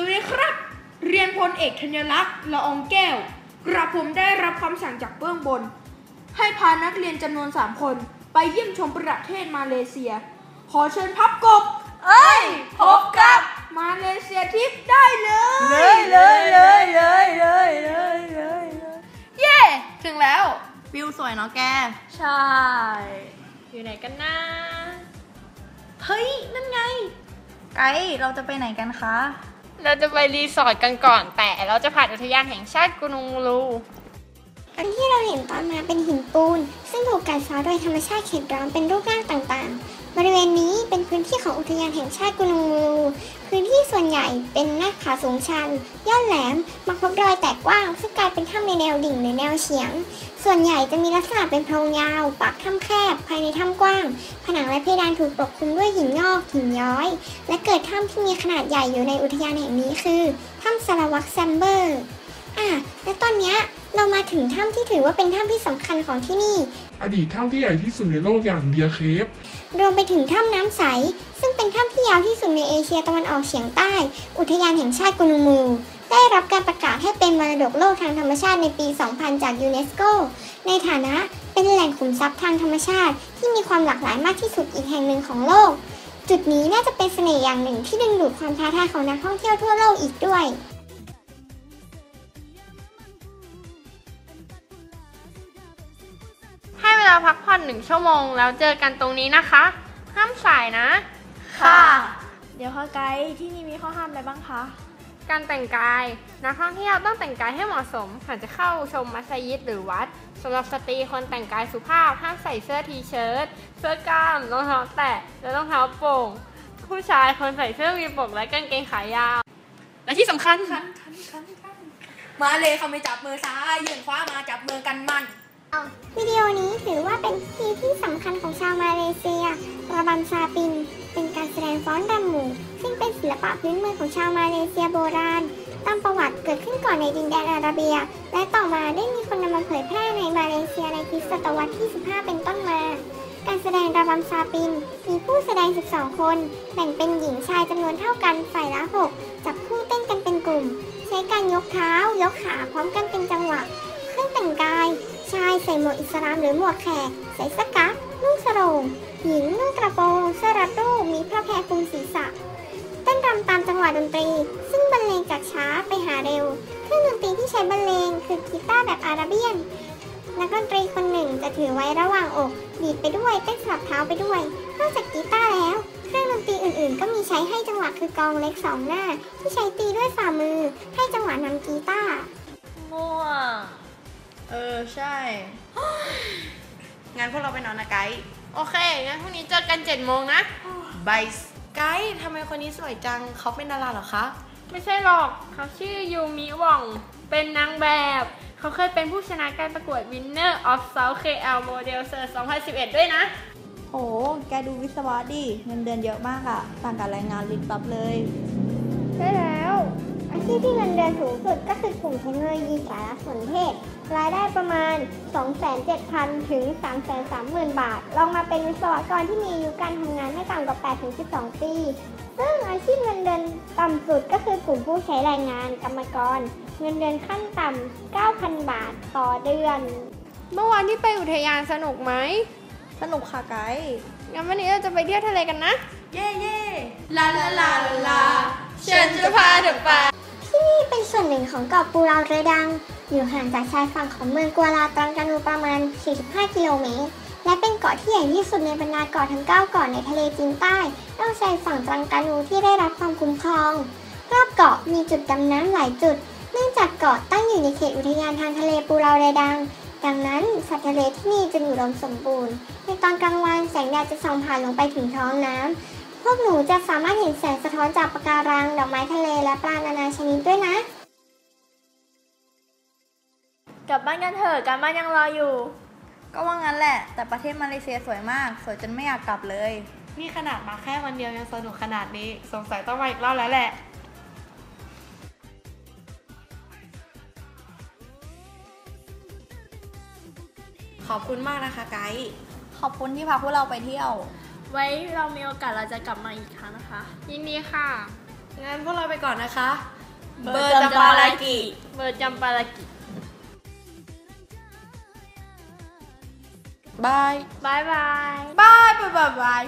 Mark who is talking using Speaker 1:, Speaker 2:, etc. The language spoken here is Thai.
Speaker 1: สวัสดีครับ เรียนพลเอกธัญลักษณ์ละอองแก้ว กระผมได้รับคำสั่งจากเบื้องบน ให้พานักเรียนจำนวน 3 คน ไปเยี่ยมชมประเทศมาเลเซีย ขอเชิญพับกบ
Speaker 2: เอ้ย พบกับ
Speaker 1: มาเลเซียทิปได้เลย
Speaker 2: เลยเลยเลยเลยเลยเลยเลยเย้ถึงแล้ววิวสวยเนาะแก
Speaker 3: ใช่ อยู่ไหนกันนะ
Speaker 2: เฮ้ย นั่นไง ไกด์เราจะไปไหนกันคะ
Speaker 3: เราจะไปรีสอร์ทกันก่อน แต่เราจะผ่านอุทยานแห่งชาติกุนุงลู
Speaker 4: อันที่เราเห็นตอนมาเป็นหินปูน ซึ่งถูกกัดเซาะโดยธรรมชาติเขตร้อนเป็นรูปร่างต่างๆ บริเวณนี้เป็นพื้นที่ของอุทยานแห่งชาติกุนูงูพื้นที่ส่วนใหญ่เป็นหน้าผาสูงชัน ยอดแหลมมักพบรอยแตกกว้าง ซึ่งกลายเป็นถ้ำในแนวดิ่งหรือแนวเฉียง ส่วนใหญ่จะมีลักษณะเป็นโพรงยาว ปากถ้ำแคบ ภายในถ้ำกว้าง ผนังและเพดานถูกปกคลุมด้วยหินงอกหินย้อย และเกิดถ้ำที่มีขนาดใหญ่อยู่ในอุทยานแห่งนี้คือถ้ำสารวัตรแซมเบอร์ อะและตอนเนี้ยเรามาถึงถ้ำที่ถือว่าเป็นถ้ำที่สำคัญของที่นี่
Speaker 5: อดีตถ้ำที่ใหญ่ที่สุดในโลกอย่างเบียร์เคฟ
Speaker 4: รวมไปถึงถ้ำน้ำใส ซึ่งเป็นถ้ำที่ยาวที่สุดในเอเชียตะวันออกเฉียงใต้ อุทยานแห่งชาติกุนูมู ได้รับการประกาศให้เป็นมรดกโลกทางธรรมชาติในปี 2000 จากยูเนสโก ในฐานะเป็นแหล่งขุมทรัพย์ทางธรรมชาติ ที่มีความหลากหลายมากที่สุดอีกแห่งหนึ่งของโลก จุดนี้น่าจะเป็นเสน่ห์อย่างหนึ่งที่ดึงดูดความท้าทายของนักท่องเที่ยวทั่วโลกอีกด้วย
Speaker 3: พักผ่อนหนึ่งชั่วโมง แล้วเจอกันตรงนี้นะคะ ห้ามสายนะ
Speaker 2: ค่ะ
Speaker 1: เดี๋ยวค่ะไกด์ที่นี่มีข้อห้ามอะไรบ้างคะ
Speaker 3: การแต่งกาย นักท่องเที่ยวต้องแต่งกายให้เหมาะสมหากจะเข้าชมมัสยิดหรือวัดสำหรับสตรีควรแต่งกายสุภาพห้ามใส่เสื้อทีเชิ้ตเสื้อกล้ามรองเท้าแตะและรองเท้าโป่ง ผู้ชายควรใส่เสื้อวีปกและกางเกงขายาว และที่สำคัญ
Speaker 1: มาเลยเขาไม่จับมือซ้าย ยื่นขวามาจับมือกันมัน
Speaker 4: วิดีโอนี้ถือว่าเป็นพิธีที่สำคัญของชาวมาเลเซียระบำซาปิน เป็นการแสดงฟ้อนรำหมู่ ซึ่งเป็นศิลปะพื้นเมืองของชาวมาเลเซียโบราณ ตามประวัติเกิดขึ้นก่อนในดินแดนอาระเบีย และต่อมาได้มีคนนำมาเผยแพร่ในมาเลเซียในคริสตศตวรรษที่ 15 เป็นต้นมา การแสดงระบำซาปิน มีผู้แสดง 12 คน แบ่งเป็นหญิงชายจำนวนเท่ากันฝ่ายละ 6 จับคู่เต้นกันเป็นกลุ่ม ใช้การยกเท้ายกขาพร้อมกันเป็นจังหวะ เครื่องแต่งกาย ชายใส่หมวกอิสลามหรือหมวกแขก ใส่สกั๊กนุ่งสโรง หญิงนุ่งกระโปรงเสื้อรัดรูปมีผ้าแพรคลุมศีรษะ เต้นรำตามจังหวะดนตรี ซึ่งบรรเลงจากช้าไปหาเร็ว เครื่องดนตรีที่ใช้บรรเลงคือกีตาร์แบบอาราเบียน นักดนตรีคนหนึ่งจะถือไว้ระหว่างอกดีดไปด้วยเต้นสลับเท้าไปด้วย นอกจากกีตาร์แล้วเครื่องดนตรีอื่นๆ ก็มีใช้ให้จังหวะคือกองเล็กสองหน้า ที่ใช้ตีด้วยฝ่ามือ ให้จังหวะนำกีตาร์
Speaker 2: งั้นพวกเราไปนอนนะไกด์
Speaker 3: โอเค งั้นพรุ่งนี้เจอกัน7จ็ดโมงนะ
Speaker 2: บายไกด์ทำไมคนนี้สวยจังเขาเป็นดาราเหรอคะ
Speaker 3: ไม่ใช่หรอกเขาชื่อยูมิหว่อง เป็นนางแบบ เขาเคยเป็นผู้ชนะการประกวด Winner of South KL Model Search 2011 ด้วยนะ
Speaker 6: โห แกดูวิศวะดิ เงินเดือนเยอะมากอะต่างกับแรงงานลิบลับเลย
Speaker 4: ใช่แล้ว อาชีพที่เงินเดือนสูงสุดก็คือกลุ่มเทคโนโลยีสารสนเทศ รายได้ประมาณ 2,700,000 ถึง 330,000 บาท ลองมาเป็นวิศวกรที่มีอายุการทำงานไม่ต่ำกว่า 8 ถึง 12 ปี ซึ่งอาชีพเงินเดือนต่ำสุดก็คือกลุ่มผู้ใช้แรงงานกรรมกร เงินเดือนขั้นต่ำ 9,000 บาทต่อเดือน
Speaker 3: เมื่อวานที่ไปอุทยานสนุกไหม
Speaker 6: สนุกค่ะไกด์
Speaker 3: งั้นวันนี้เราจะไปเที่ยวทะเลกันนะ
Speaker 2: เย่เย่
Speaker 3: ลาลาลาลาฉันจะพาเธอไป
Speaker 4: ที่นี่ เป็นส่วนหนึ่งของเกาะปูราเรดัง อยู่ห่างจากชายฝั่งของเมืองกัวลาตรังกานูประมาณ 45 กิโลเมตร และเป็นเกาะที่ใหญ่ที่สุดในบรรดาเกาะทั้ง 9 เกาะในทะเลจีนใต้นอกชายฝั่งตรังกานูที่ได้รับความคุ้มครอง รอบเกาะมีจุดดำน้ำหลายจุด เนื่องจากเกาะตั้งอยู่ในเขตอุทยานทางทะเลปูราเรดัง ดังนั้นสัตว์ทะเลที่นี่จึงอุดมสมบูรณ์ ในตอนกลางวันแสงแดดจะส่องผ่านลงไปถึงท้องน้ำพวกหนูจะสามารถเห็นแสงสะท้อนจากปะการัง ดอกไม้ทะเลและปลานานาชนิดด้วยนะ
Speaker 1: กลับบ้านกันเถอะการบ้านยังรออยู่
Speaker 6: ก็ว่างั้นแหละ แต่ประเทศมาเลเซียสวยมาก สวยจนไม่อยากกลับเลย
Speaker 2: นี่ขนาดมาแค่วันเดียวยังสนุกขนาดนี้ สงสัยต้องมาอีกรอบแล้วแหละ ขอบคุณมากนะคะไกด์
Speaker 6: ขอบคุณที่พาพวกเราไปเที่ยว
Speaker 1: ไว้เรามีโอกาสเราจะกลับมาอีกครั้งนะคะ
Speaker 3: ยินดีค่ะ
Speaker 2: งั้นพวกเราไปก่อนนะคะ
Speaker 6: เบอร์จำปาลากิ
Speaker 3: เบอร์จำปาลากิบายบาย
Speaker 7: บายบายบายบาย